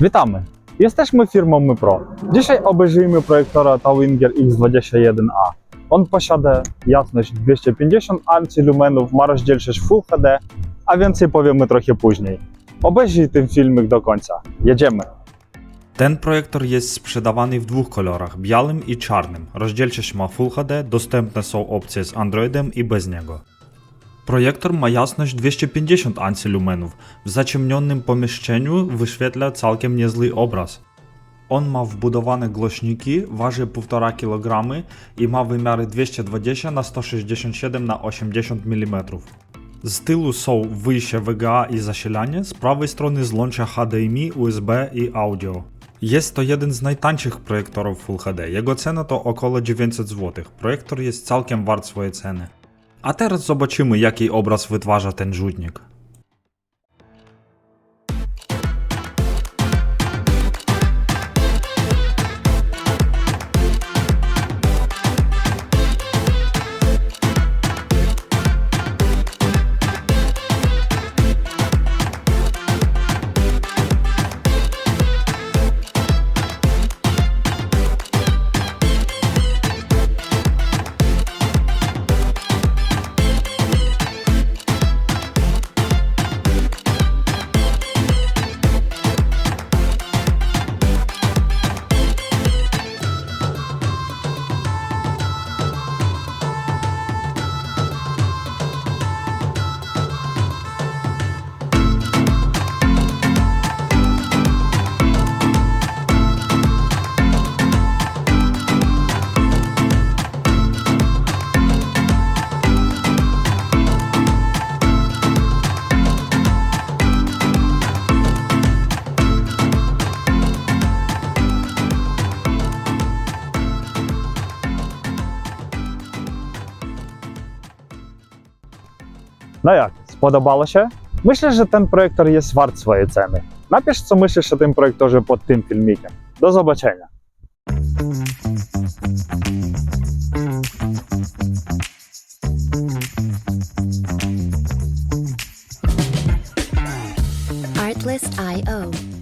Witamy! Jesteśmy firmą MyPro. Dzisiaj obejrzyjmy projektora Tawinger X21A. On posiada jasność 250 lumenów, ma rozdzielczość Full HD, a więcej powiemy trochę później. Obejrzyj ten filmik do końca. Jedziemy! Ten projektor jest sprzedawany w dwóch kolorach, białym i czarnym. Rozdzielczość ma Full HD, dostępne są opcje z Androidem i bez niego. Projektor ma jasność 250 lumenów. W zaciemnionym pomieszczeniu wyświetla całkiem niezły obraz. On ma wbudowane głośniki, waży 1,5 kg i ma wymiary 220 na 167 na 80 mm. Z tyłu są wyjście VGA i zasilanie, z prawej strony złącza HDMI, USB i audio. Jest to jeden z najtańszych projektorów Full HD. Jego cena to około 900 zł. Projektor jest całkiem wart swojej ceny. Zobaczymy jaki obraz wytwarza ten rzutnik. No jak, spodobało się? Myślę, że ten projektor jest wart swojej ceny. Napisz, co myślisz o tym projektorze pod tym filmikiem. Do zobaczenia. Artlist.io